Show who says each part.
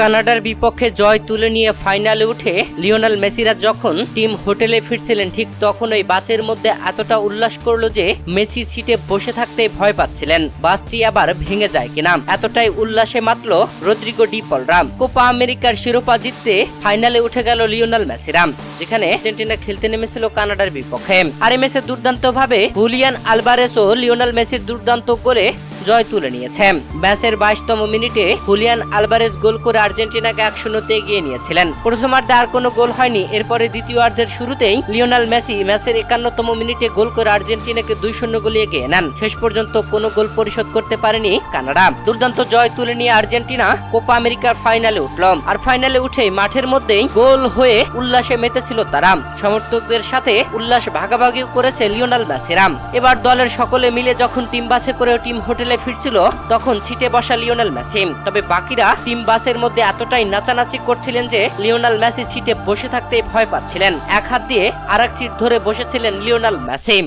Speaker 1: কানাডার বিপক্ষে জয় তুলে নিয়ে ফাইনালে উঠে লিওনাল মেসিরা যখন টিম হোটেলে ফিরছিলেন, ঠিক তখন ওই বাসের মধ্যে এতটা উল্লাস করল যে মেসি সিটে বসে থাকতে ভয় পাচ্ছিলেন। বাসটি আবার ভেঙে যায় কিনা? এতটাই উল্লাসে মাতল রদ্রিগো ডি পলরাম কোপা আমেরিকার শিরোপা জিততে ফাইনালে উঠে গেল লিওনাল মেসিরাম যেখানে আর্জেন্টিনা খেলতে নেমেছিল কানাডার বিপক্ষে। আর এই ম্যাচে দুর্দান্ত ভাবে হুলিয়ান আলবারেস ও লিওনাল মেসির দুর্দান্ত গোলে জয় তুলে নিয়েছে। ম্যাচের বাইশতম মিনিটে হুলিয়ান আলবারেজ গোল করে আর্জেন্টিনাকে এক শূন্যতে এগিয়ে নিয়েছিলেন। প্রথমার্ধে আর কোনো গোল হয়নি, এরপরে দ্বিতীয়ার্ধের শুরুতেই লিওনাল মেসি ম্যাচের একান্নতম মিনিটে গোল করে আর্জেন্টিনাকে দুই শূন্য গোলে এগিয়ে নেন। শেষ পর্যন্ত কোনো গোল পরিশোধ করতে পারেনি কানাডা। দুর্দান্ত জয় তুলে নিয়ে আর্জেন্টিনা কোপা আমেরিকার ফাইনালে উঠল। আর ফাইনালে উঠে মাঠের মধ্যেই গোল হয়ে উল্লাসে মেতেছিল তারা। সমর্থকদের সাথে উল্লাস ভাগাভাগি করেছে লিওনাল মেসিরাম এবার দলের সকলে মিলে যখন টিম বাসে করে টিম হোটেলে ফিরছিল, তখন ছিটে বসা লিওনাল মেসি। তবে বাকিরা টিম বাসের মধ্যে এতটাই নাচানাচি করছিলেন যে লিওনাল মেসি ছিটে বসে থাকতে ভয় পাচ্ছিলেন। এক হাত দিয়ে আর এক সিট ধরে বসেছিলেন লিওনাল মেসি।